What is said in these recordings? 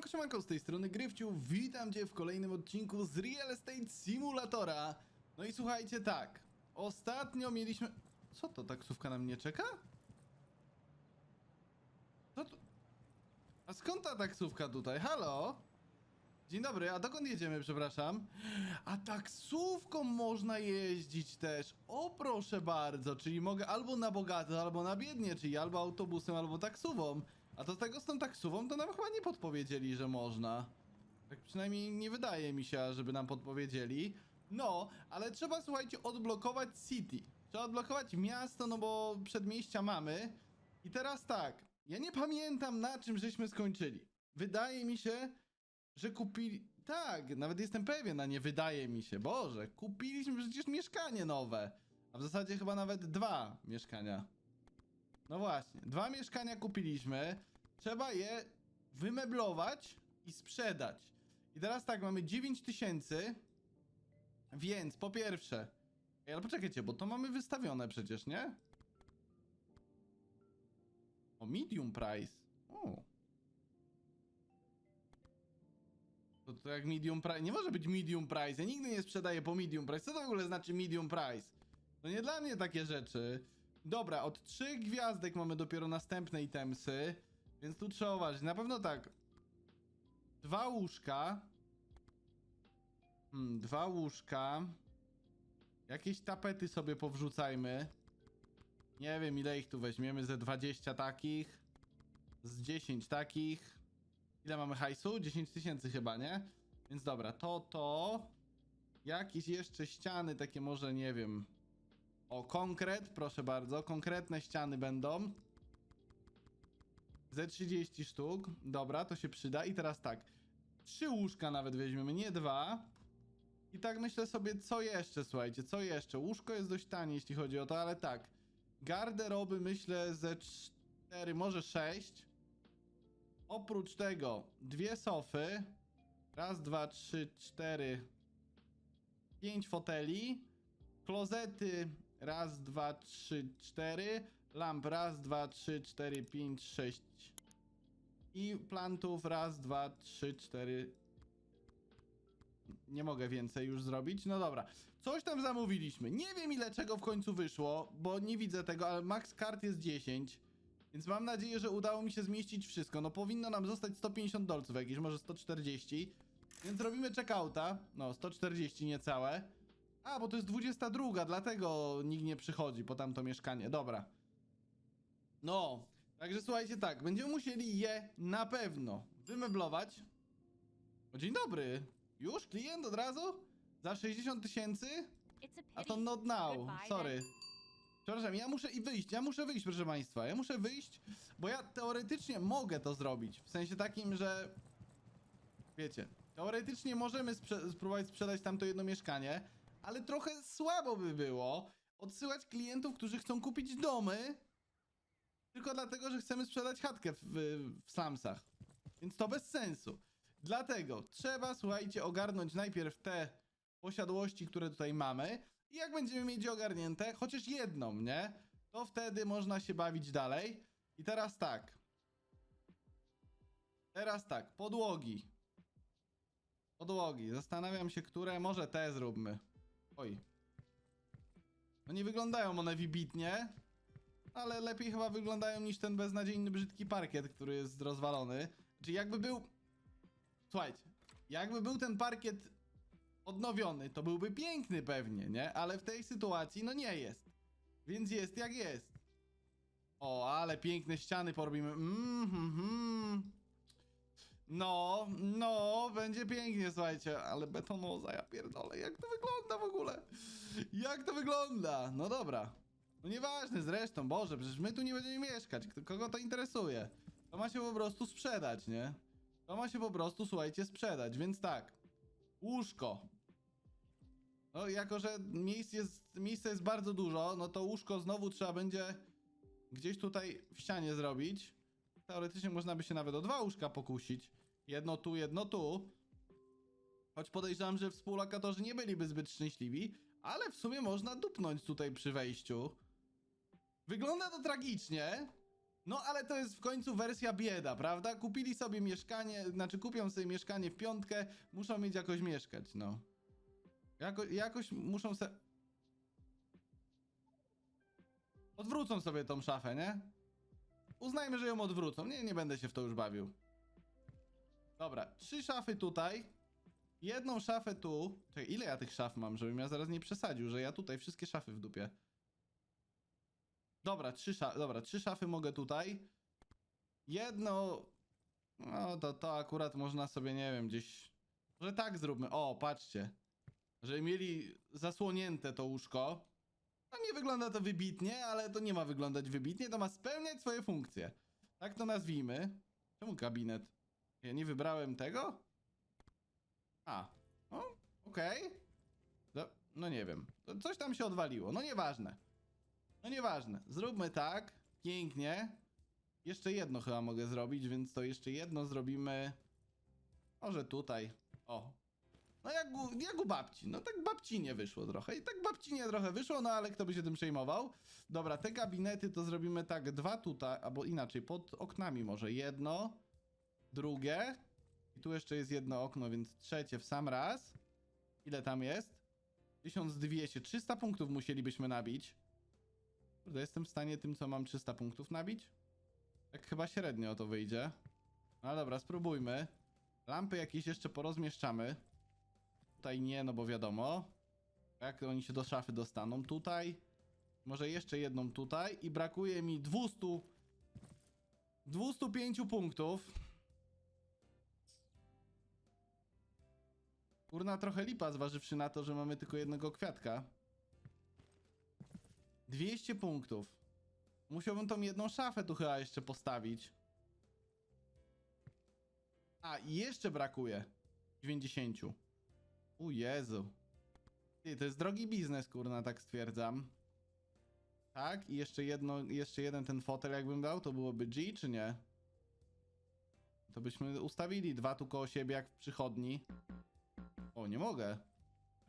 Siemanko, siemanko, z tej strony Gryfciu, witam cię w kolejnym odcinku z Real Estate Simulatora. No i słuchajcie, tak, ostatnio mieliśmy... Co to, taksówka na mnie czeka? Co to? A skąd ta taksówka tutaj? Halo? Dzień dobry, a dokąd jedziemy, przepraszam? A taksówką można jeździć też. O proszę bardzo, czyli mogę albo na bogato, albo na biednie, czyli albo autobusem, albo taksówą. A to tego z tą taksówą to nam chyba nie podpowiedzieli, że można. Tak przynajmniej nie wydaje mi się, żeby nam podpowiedzieli. No, ale trzeba słuchajcie odblokować City. Trzeba odblokować miasto, no bo przedmieścia mamy. I teraz tak, ja nie pamiętam na czym żeśmy skończyli. Wydaje mi się, że kupili. Tak, nawet jestem pewien, a nie wydaje mi się. Boże, kupiliśmy przecież mieszkanie nowe. A w zasadzie chyba nawet dwa mieszkania. No właśnie, dwa mieszkania kupiliśmy. Trzeba je wymeblować i sprzedać. I teraz tak, mamy 9 tysięcy. Więc po pierwsze. Ej, ale poczekajcie, bo to mamy wystawione przecież, nie? O, medium price. O. To, to jak medium price. Nie może być medium price. Ja nigdy nie sprzedaję po medium price. Co to w ogóle znaczy medium price? To nie dla mnie takie rzeczy. Dobra, od trzech gwiazdek mamy dopiero następne itemsy. Więc tu trzeba uważać. Na pewno tak. Dwa łóżka. Hmm, dwa łóżka. Jakieś tapety sobie powrzucajmy. Nie wiem ile ich tu weźmiemy. Ze 20 takich. Z 10 takich. Ile mamy hajsu? 10 tysięcy chyba, nie? Więc dobra, to, to. Jakieś jeszcze ściany, takie może, nie wiem. O, konkret, proszę bardzo. Konkretne ściany będą. Ze 30 sztuk. Dobra, to się przyda. I teraz tak. Trzy łóżka nawet weźmiemy, nie dwa. I tak myślę sobie, co jeszcze, słuchajcie, co jeszcze? Łóżko jest dość tanie, jeśli chodzi o to, ale tak. Garderoby myślę ze 4, może 6. Oprócz tego dwie sofy. Raz, dwa, trzy, cztery. Pięć foteli. Klozety. Raz, dwa, trzy, cztery. Lamp. Raz, dwa, trzy, cztery, pięć, sześć. I plantów. Raz, dwa, trzy, cztery. Nie mogę więcej już zrobić. No dobra. Coś tam zamówiliśmy. Nie wiem ile czego w końcu wyszło, bo nie widzę tego, ale max kart jest 10. Więc mam nadzieję, że udało mi się zmieścić wszystko. No powinno nam zostać 150 dolców jakieś, może 140. Więc robimy checkouta. No, 140 niecałe. A, bo to jest 22, dlatego nikt nie przychodzi po tamto mieszkanie. Dobra. No, także słuchajcie tak, będziemy musieli je na pewno wymeblować. O, dzień dobry. Już? Klient od razu? Za 60 tysięcy? A to not now, sorry. Przepraszam, ja muszę i wyjść, ja muszę wyjść, proszę państwa. Ja muszę wyjść, bo ja teoretycznie mogę to zrobić. W sensie takim, że. Wiecie, teoretycznie możemy sprze- spróbować sprzedać tamto jedno mieszkanie, ale trochę słabo by było odsyłać klientów, którzy chcą kupić domy, tylko dlatego, że chcemy sprzedać chatkę w, w. Więc to bez sensu. Dlatego trzeba, słuchajcie, ogarnąć najpierw te posiadłości, które tutaj mamy. I jak będziemy mieć ogarnięte, chociaż jedną, nie? To wtedy można się bawić dalej. I teraz tak. Teraz tak, podłogi. Podłogi. Zastanawiam się, które. Może te zróbmy. Oj. No nie wyglądają one wybitnie. Ale lepiej chyba wyglądają niż ten beznadziejny, brzydki parkiet, który jest rozwalony. Czyli jakby był. Słuchajcie, jakby był ten parkiet odnowiony, to byłby piękny pewnie, nie? Ale w tej sytuacji, no nie jest. Więc jest jak jest. O, ale piękne ściany porobimy. Mm. No, no, będzie pięknie, słuchajcie, ale betonoza, ja pierdolę, jak to wygląda w ogóle? Jak to wygląda? No dobra. No nieważne zresztą, Boże, przecież my tu nie będziemy mieszkać, kogo to interesuje? To ma się po prostu sprzedać, nie? To ma się po prostu, słuchajcie, sprzedać, więc tak. Łóżko. No, jako że miejsc jest, miejsca jest bardzo dużo, no to łóżko znowu trzeba będzie gdzieś tutaj w ścianie zrobić. Teoretycznie można by się nawet o dwa łóżka pokusić. Jedno tu, jedno tu. Choć podejrzewam, że współlokatorzy nie byliby zbyt szczęśliwi, ale w sumie można dupnąć tutaj przy wejściu. Wygląda to tragicznie, No ale to jest w końcu wersja bieda, prawda? Kupili sobie mieszkanie, znaczy kupią sobie mieszkanie w piątkę, muszą mieć jakoś mieszkać, no. Jako, jakoś muszą se... Odwrócą sobie tą szafę, nie? Uznajmy, że ją odwrócą. Nie, nie będę się w to już bawił. Dobra, trzy szafy tutaj. Jedną szafę tu. Czekaj, ile ja tych szaf mam, żebym ja zaraz nie przesadził, że ja tutaj wszystkie szafy w dupie. Dobra, trzy szafy, dobra, trzy szafy mogę tutaj. Jedno... No to, to akurat można sobie, nie wiem, gdzieś... Może tak zróbmy. O, patrzcie. Żeby mieli zasłonięte to łóżko. No nie wygląda to wybitnie, ale to nie ma wyglądać wybitnie, to ma spełniać swoje funkcje. Tak to nazwijmy. Czemu gabinet? Ja nie wybrałem tego? A, no, okej. No, no nie wiem. Coś tam się odwaliło, no nieważne. No nieważne. Zróbmy tak, pięknie. Jeszcze jedno chyba mogę zrobić, więc to jeszcze jedno zrobimy. Może tutaj. O. No jak u, jak u babci. No tak babci nie wyszło trochę. I tak babci nie trochę wyszło, no ale kto by się tym przejmował? Dobra, te gabinety to zrobimy tak. Dwa tutaj, albo inaczej, pod oknami może. Jedno, drugie. I tu jeszcze jest jedno okno, więc trzecie w sam raz. Ile tam jest? 1200. 300 punktów musielibyśmy nabić. Kurde, jestem w stanie tym, co mam 300 punktów nabić? Tak chyba średnio to wyjdzie. No dobra, spróbujmy. Lampy jakieś jeszcze porozmieszczamy. Tutaj nie, no bo wiadomo. Jak oni się do szafy dostaną? Tutaj. Może jeszcze jedną tutaj. I brakuje mi 200... 205 punktów. Kurna, trochę lipa, zważywszy na to, że mamy tylko jednego kwiatka. 200 punktów. Musiałbym tą jedną szafę tu chyba jeszcze postawić. A, i jeszcze brakuje 90. U Jezu. Ty, to jest drogi biznes, kurna, tak stwierdzam. Tak, i jeszcze jedno, jeszcze jeden ten fotel jakbym dał, to byłoby G, czy nie? To byśmy ustawili dwa tu koło siebie, jak w przychodni. O, nie mogę.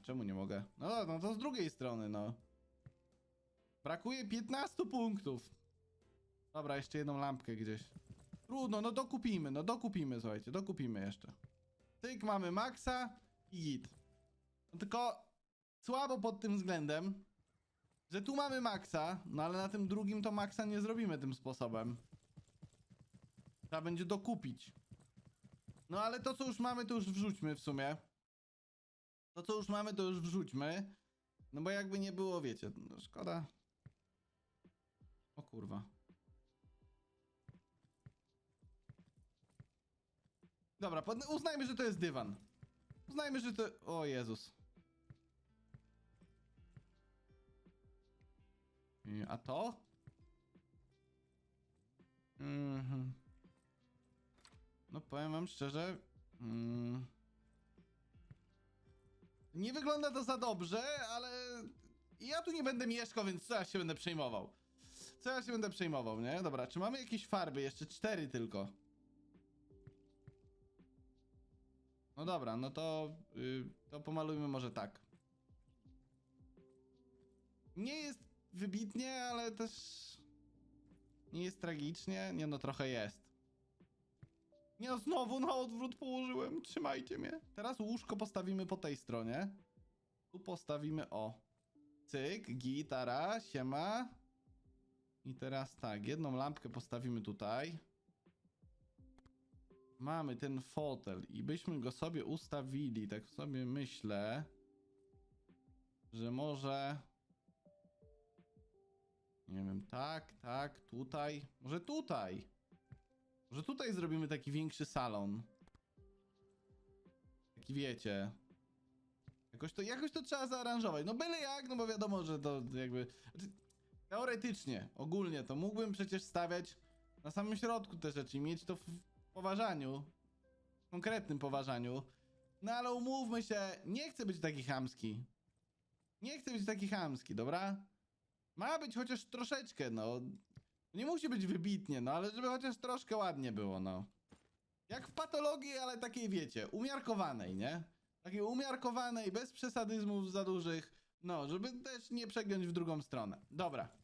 Czemu nie mogę? No, no, to z drugiej strony, no. Brakuje 15 punktów. Dobra, jeszcze jedną lampkę gdzieś. Trudno, no dokupimy, no dokupimy, słuchajcie, dokupimy jeszcze. Tyk, mamy Maxa i git. No tylko słabo pod tym względem, że tu mamy Maxa, no ale na tym drugim to Maxa nie zrobimy tym sposobem. Trzeba będzie dokupić. No ale to co już mamy, to już wrzućmy w sumie. To co już mamy, to już wrzućmy. No bo jakby nie było, wiecie, no szkoda. Kurwa. Dobra, uznajmy, że to jest dywan. Uznajmy, że to... O Jezus. A to? Mhm. No powiem wam szczerze... Mm. Nie wygląda to za dobrze, ale... Ja tu nie będę mieszkał, więc co ja się będę przejmował? Co ja się będę przejmował, nie? Dobra, czy mamy jakieś farby? Jeszcze cztery tylko. No dobra, no to, y, to pomalujmy może tak. Nie jest wybitnie, ale też nie jest tragicznie. Nie no, trochę jest. Nie no, znowu na odwrót położyłem. Trzymajcie mnie. Teraz łóżko postawimy po tej stronie. Tu postawimy o. Cyk, gitara, siema. I teraz tak, jedną lampkę postawimy tutaj. Mamy ten fotel i byśmy go sobie ustawili, tak sobie myślę, że może... Nie wiem, tak, tak, tutaj, może tutaj. Może tutaj zrobimy taki większy salon. Taki wiecie. Jakoś to, jakoś to trzeba zaaranżować. No byle jak, no bo wiadomo, że to jakby... Teoretycznie, ogólnie to mógłbym przecież stawiać na samym środku te rzeczy i mieć to w poważaniu. W konkretnym poważaniu. No ale umówmy się, nie chcę być taki chamski. Nie chcę być taki chamski, dobra? Ma być chociaż troszeczkę, no. Nie musi być wybitnie, no ale żeby chociaż troszkę ładnie było, no. Jak w patologii, ale takiej wiecie, umiarkowanej, nie? Takiej umiarkowanej, bez przesadyzmów za dużych. No, żeby też nie przegiąć w drugą stronę. Dobra.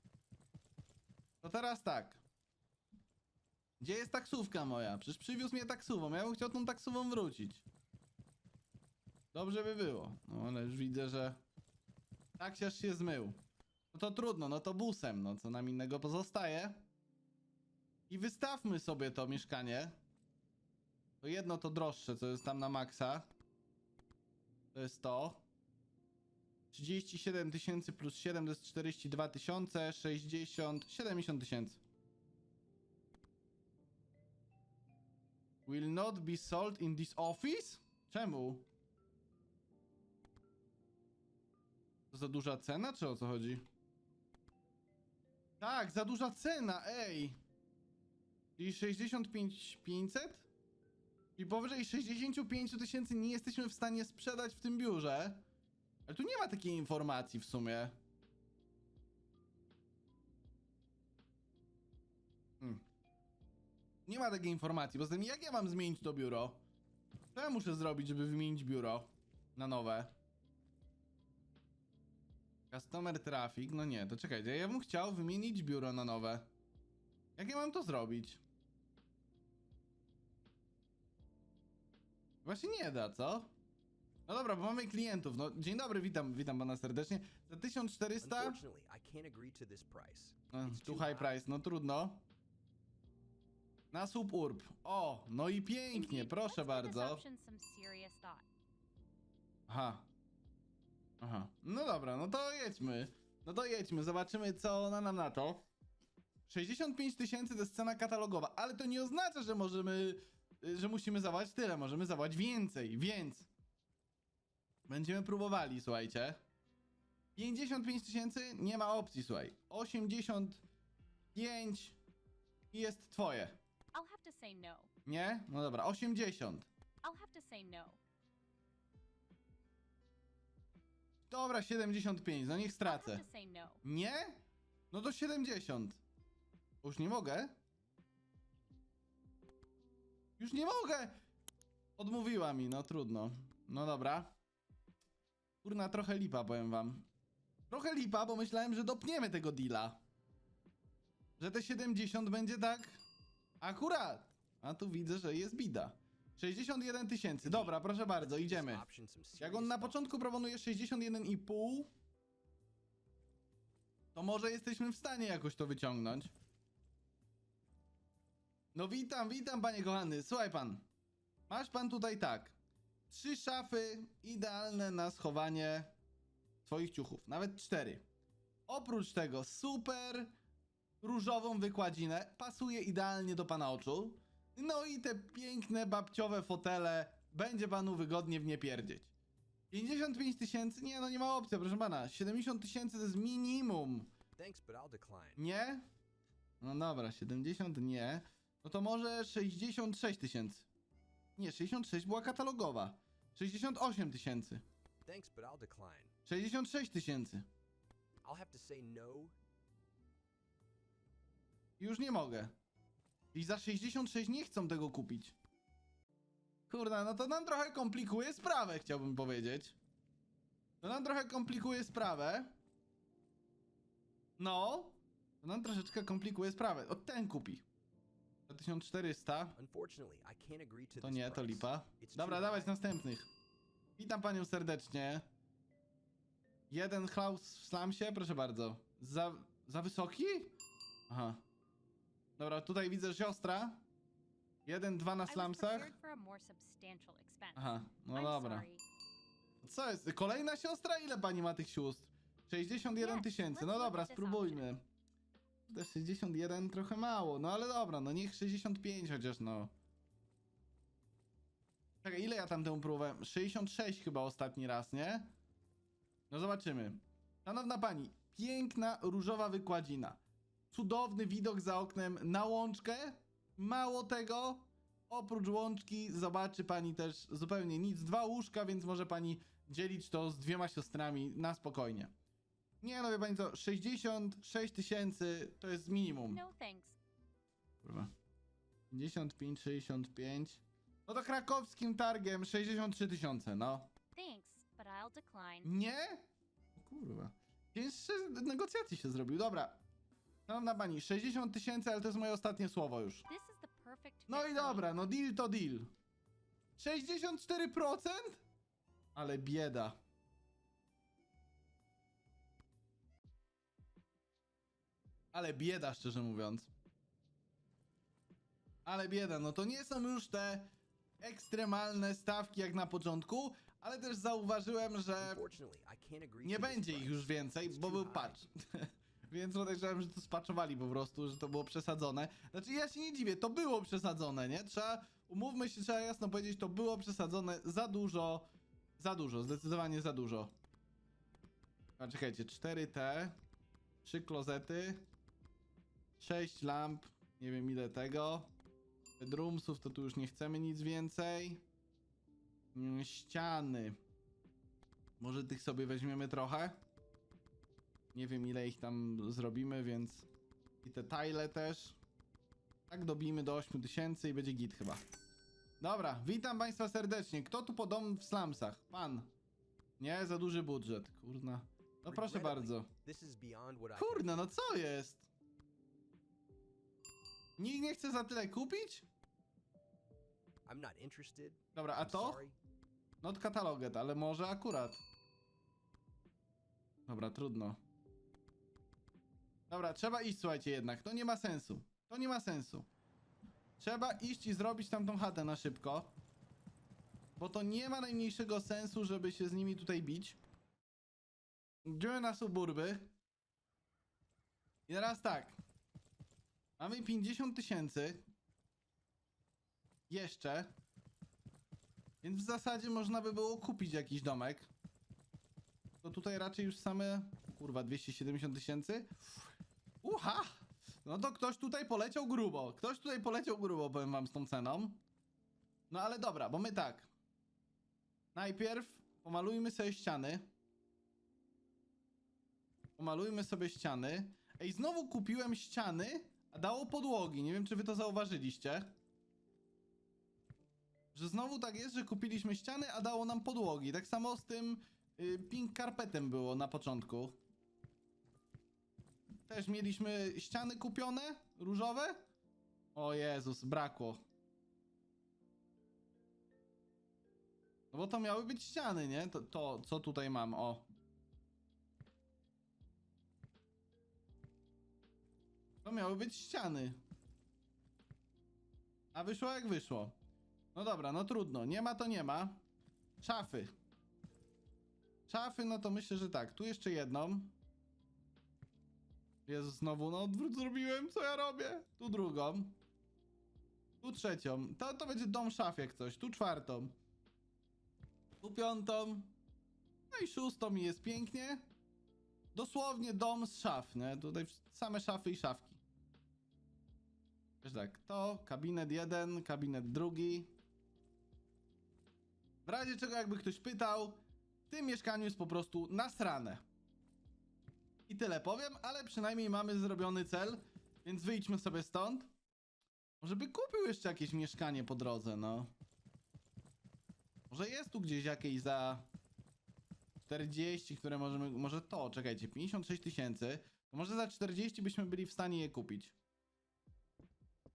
To teraz tak. Gdzie jest taksówka moja? Przecież przywiózł mnie taksówą. Ja bym chciał tą taksówą wrócić. Dobrze by było. No ale już widzę, że taksiarz się zmył. No to trudno, no to busem, no co nam innego pozostaje. I wystawmy sobie to mieszkanie. To jedno to droższe, co jest tam na maksa. To jest to. 37 tysięcy plus 7 to jest 42 tysiące, 60, 70 tysięcy. Will not be sold in this office? Czemu? To za duża cena, czy o co chodzi? Tak, za duża cena, ej! Czyli 65 500? I powyżej 65 000 tysięcy nie jesteśmy w stanie sprzedać w tym biurze. Ale tu nie ma takiej informacji w sumie. Hmm. Nie ma takiej informacji. Poza tym, jak ja mam zmienić to biuro? Co ja muszę zrobić, żeby wymienić biuro na nowe? Customer traffic? No nie, to czekajcie. Ja bym chciał wymienić biuro na nowe. Jak ja mam to zrobić? Właśnie nie da, co? No dobra, bo mamy klientów. No, dzień dobry, witam, witam pana serdecznie. Za 1400? Unfortunately, I can't agree to this price. No, It's tu too high price, no trudno. Na sub urb. O, no i pięknie, proszę bardzo. Aha. Aha. No dobra, no to jedźmy. No to jedźmy, zobaczymy co ona nam na to. 65 tysięcy to jest cena katalogowa, ale to nie oznacza, że możemy, y, że musimy zawołać tyle, możemy zawołać więcej, więc będziemy próbowali, słuchajcie. 55 tysięcy nie ma opcji, słuchaj. 85 i jest twoje. I'll have to say no. Nie? No dobra, 80. I'll have to say no. Dobra, 75, no niech I'll stracę. have to say no. Nie? No to 70. Już nie mogę? Już nie mogę! Odmówiła mi, no trudno. No dobra. Kurna, trochę lipa, powiem wam. Trochę lipa, bo myślałem, że dopniemy tego deala. Że te 70 będzie tak... Akurat. A tu widzę, że jest bida. 61 tysięcy. Dobra, proszę bardzo, idziemy. Jak on na początku proponuje 61,5, to może jesteśmy w stanie jakoś to wyciągnąć. No witam, witam panie kochany. Słuchaj pan. Masz pan tutaj tak. Trzy szafy idealne na schowanie swoich ciuchów. Nawet cztery. Oprócz tego super różową wykładzinę. Pasuje idealnie do pana oczu. No i te piękne babciowe fotele. Będzie panu wygodnie w nie pierdzieć. 55 tysięcy? Nie, no nie ma opcji, proszę pana. 70 tysięcy to jest minimum. Thanks, but I'll decline. Nie? No dobra, 70 nie. No to może 66 tysięcy. Nie, 66 była katalogowa. 68 tysięcy. Thanks, but I'll decline. 66 tysięcy. I'll have to say no. Już nie mogę. I za 66 nie chcą tego kupić. Kurna, no to nam trochę komplikuje sprawę, chciałbym powiedzieć. To nam trochę komplikuje sprawę. No. To nam troszeczkę komplikuje sprawę. O, ten kupi. Za 1400. Unfortunately, I can't agree to To this nie, to lipa. Dobra, dawać następnych. Witam panią serdecznie. Jeden Klaus w slamsie, proszę bardzo. Za, za wysoki? Aha. Dobra, tutaj widzę siostra. Jeden, dwa na slamsach. Aha, no dobra. Co jest? Kolejna siostra? Ile pani ma tych sióstr? 61 Yes, tysięcy. No dobra, spróbujmy. Te 61 trochę mało, no ale dobra, no niech 65 chociaż, no. Czekaj, ile ja tam tę próbowałem? 66 chyba ostatni raz, nie? No zobaczymy. Szanowna pani, piękna różowa wykładzina. Cudowny widok za oknem na łączkę. Mało tego, oprócz łączki zobaczy pani też zupełnie nic. Dwa łóżka, więc może pani dzielić to z dwiema siostrami na spokojnie. Nie no, wie pani co, 66 tysięcy to jest minimum. No thanks. Kurwa. 55, 65. No to krakowskim targiem 63 tysiące, no. Thanks, but I'll decline. Nie? O Kurwa. Cięższe negocjacji się zrobił. Dobra. Szanowna pani, 60 tysięcy, ale to jest moje ostatnie słowo już. This is the perfect fit No i me. dobra, no deal to deal. 64%? Ale bieda. Ale bieda, szczerze mówiąc. Ale bieda, no to nie są już te ekstremalne stawki jak na początku, ale też zauważyłem, że nie będzie ich już więcej, bo był patch. Więc podejrzewam, że to spaczowali po prostu, że to było przesadzone. Znaczy ja się nie dziwię, to było przesadzone, nie? Trzeba, umówmy się, trzeba jasno powiedzieć, to było przesadzone za dużo, za dużo, zdecydowanie za dużo. A czekajcie, 4T, 3 klozety, 6 lamp, nie wiem ile tego. Bedroomsów to tu już nie chcemy nic więcej. Mm, Ściany. Może tych sobie weźmiemy trochę? Nie wiem ile ich tam zrobimy, więc... I te tile też. Tak dobijmy do 8000 i będzie git chyba. Dobra, witam państwa serdecznie. Kto tu po dom w slumsach? Pan. Nie, za duży budżet. Kurna. No proszę bardzo. Kurna, no co jest? Nikt nie chce za tyle kupić? I'm not interested. Dobra, a I'm to? sorry. Not kataloget, ale może akurat. Dobra, trudno. Dobra, trzeba iść, słuchajcie, jednak. To nie ma sensu. To nie ma sensu. Trzeba iść i zrobić tamtą chatę na szybko. Bo to nie ma najmniejszego sensu, żeby się z nimi tutaj bić. Idziemy na suburby. I teraz tak. Mamy 50 tysięcy. Jeszcze. Więc w zasadzie można by było kupić jakiś domek. To tutaj raczej już same. Kurwa, 270 tysięcy? Uha! No to ktoś tutaj poleciał grubo. Ktoś tutaj poleciał grubo, powiem wam, z tą ceną. No ale dobra, bo my tak. Najpierw pomalujmy sobie ściany. Pomalujmy sobie ściany. Ej, znowu kupiłem ściany, dało podłogi. Nie wiem, czy wy to zauważyliście. Że znowu tak jest, że kupiliśmy ściany, a dało nam podłogi. Tak samo z tym y, pink carpetem było na początku. Też mieliśmy ściany kupione, różowe. O Jezus, brakło. No bo to miały być ściany, nie? To, to co tutaj mam, o. To miały być ściany. A wyszło jak wyszło. No dobra, no trudno. Nie ma to nie ma. Szafy. Szafy, no to myślę, że tak. Tu jeszcze jedną. Jezu, znowu, no odwrót zrobiłem, co ja robię? Tu drugą. Tu trzecią. To, to będzie dom szaf jak coś. Tu czwartą. Tu piątą. No i szóstą i jest pięknie. Dosłownie dom z szaf, nie? Tutaj same szafy i szafki. Tak, to kabinet jeden, kabinet drugi. W razie czego jakby ktoś pytał, w tym mieszkaniu jest po prostu nasrane. I tyle powiem, ale przynajmniej mamy zrobiony cel, więc wyjdźmy sobie stąd. Może by kupił jeszcze jakieś mieszkanie po drodze, no. Może jest tu gdzieś jakieś za 40, które możemy, może to, czekajcie, 56 tysięcy, może za 40 byśmy byli w stanie je kupić.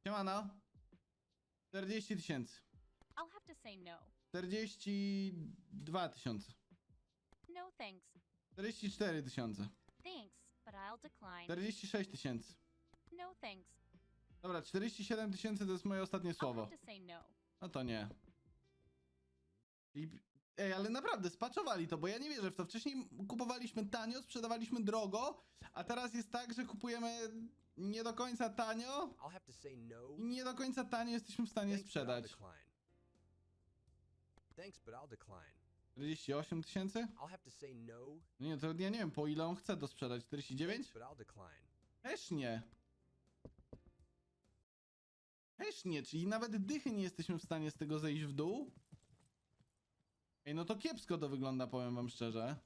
Siemano. 40 tysięcy. I'll have to say no. 42 tysiące. No thanks. 44 tysiące. Thanks, but I'll decline. 46 tysięcy. No thanks. Dobra, 47 tysięcy to jest moje ostatnie I'll słowo. have to say no. No to nie. I... Ej, ale naprawdę spaczowali to, bo ja nie wierzę w to. Wcześniej kupowaliśmy tanio, sprzedawaliśmy drogo, a teraz jest tak, że kupujemy nie do końca tanio I'll have to say no. i nie do końca tanio jesteśmy w stanie Thanks, but I'll sprzedać. decline. Thanks, but I'll decline. 48 tysięcy? I'll have to say no. No nie, to ja nie wiem po ile on chce to sprzedać. 49? Thanks, but I'll decline. Też nie. Też nie, czyli nawet dychy nie jesteśmy w stanie z tego zejść w dół. Ej, no to kiepsko to wygląda, powiem wam szczerze.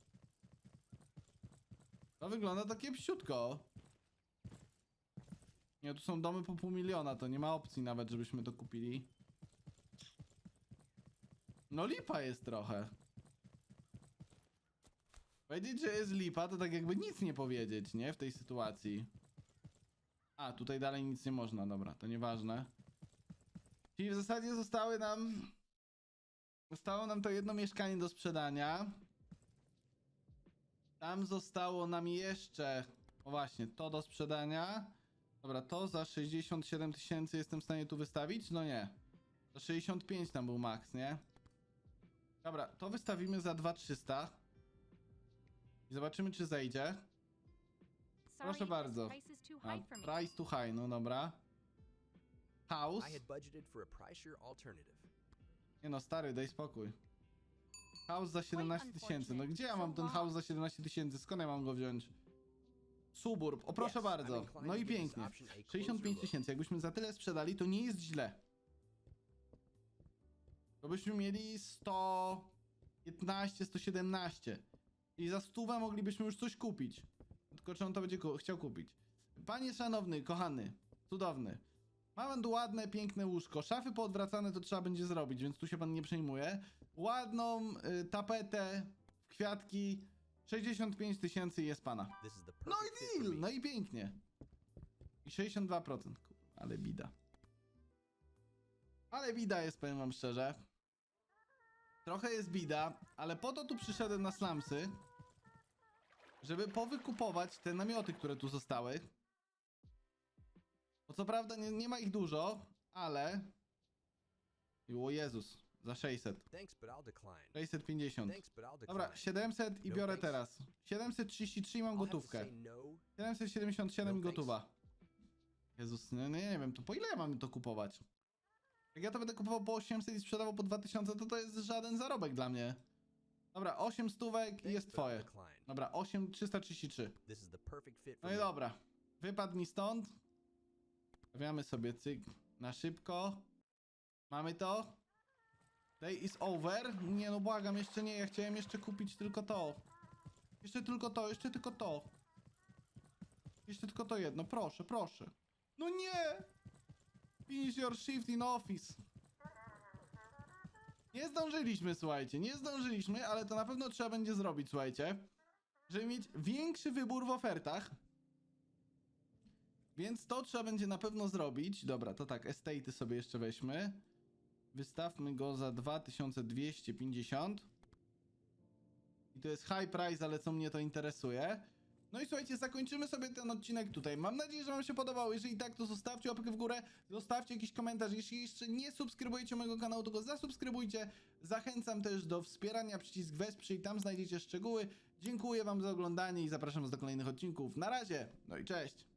To wygląda to kiepsiutko. Nie, tu są domy po pół miliona, to nie ma opcji nawet, żebyśmy to kupili. No lipa jest trochę. Powiedzieć, że jest lipa, to tak jakby nic nie powiedzieć, nie? W tej sytuacji. A, tutaj dalej nic nie można, dobra, to nieważne. Czyli w zasadzie zostały nam. Zostało nam to jedno mieszkanie do sprzedania. Tam zostało nam jeszcze. O właśnie, to do sprzedania. Dobra, to za 67 tysięcy jestem w stanie tu wystawić? No nie. Za 65 tam był max, nie? Dobra, to wystawimy za 2300. I zobaczymy, czy zejdzie. Proszę bardzo. A, price too high, no dobra. House. Nie no, stary, daj spokój. House za 17 tysięcy. No gdzie ja mam ten house za 17 tysięcy? Skąd ja mam go wziąć? Suburb. O proszę bardzo. No i pięknie. option a closer 65 look. tysięcy. Jakbyśmy za tyle sprzedali, to nie jest źle. To byśmy mieli 115, 117. I za stówę moglibyśmy już coś kupić. Tylko czy on to będzie ku- chciał kupić. Panie szanowny, kochany, cudowny. Mamy tu ładne, piękne łóżko. Szafy poodwracane to trzeba będzie zrobić, więc tu się pan nie przejmuje. Ładną y, tapetę, kwiatki. 65 tysięcy jest pana. No i deal, no i pięknie. I 62%. Kurwa, ale bida. Ale bida jest, powiem wam szczerze. Trochę jest bida, ale po to tu przyszedłem na slumsy, żeby powykupować te namioty, które tu zostały. Bo co prawda nie, nie ma ich dużo, ale... O Jezus, za 600. Thanks, but I'll decline. 650. Thanks, but I'll decline. Dobra, 700 i No biorę teraz. 733 mam I'll have to gotówkę. say no. 777 No i thanks. gotowa. Jezus, no, no nie wiem, to po ile ja mam to kupować? Jak ja to będę kupował po 800 i sprzedawał po 2000, to to jest żaden zarobek dla mnie. Dobra, 8 stówek i jest twoje. Dobra, 8, 333. This is the perfect fit for No i dobra. Wypadł mi stąd. Stawiamy sobie cyk na szybko. Mamy to. Day is over. Nie no, błagam, jeszcze nie. Ja chciałem jeszcze kupić tylko to. Jeszcze tylko to, jeszcze tylko to. Jeszcze tylko to jedno, proszę, proszę. No nie! Finish your shift in office. Nie zdążyliśmy, słuchajcie, nie zdążyliśmy, ale to na pewno trzeba będzie zrobić, słuchajcie. Żeby mieć większy wybór w ofertach. Więc to trzeba będzie na pewno zrobić. Dobra, to tak, estate'y sobie jeszcze weźmy. Wystawmy go za 2250. I to jest high price, ale co mnie to interesuje. No i słuchajcie, zakończymy sobie ten odcinek tutaj. Mam nadzieję, że wam się podobał. Jeżeli tak, to zostawcie łapkę w górę, zostawcie jakiś komentarz. Jeśli jeszcze nie subskrybujecie mojego kanału, to go zasubskrybujcie. Zachęcam też do wspierania, przycisk wesprzyj, tam znajdziecie szczegóły. Dziękuję wam za oglądanie i zapraszam was do kolejnych odcinków. Na razie, no i cześć!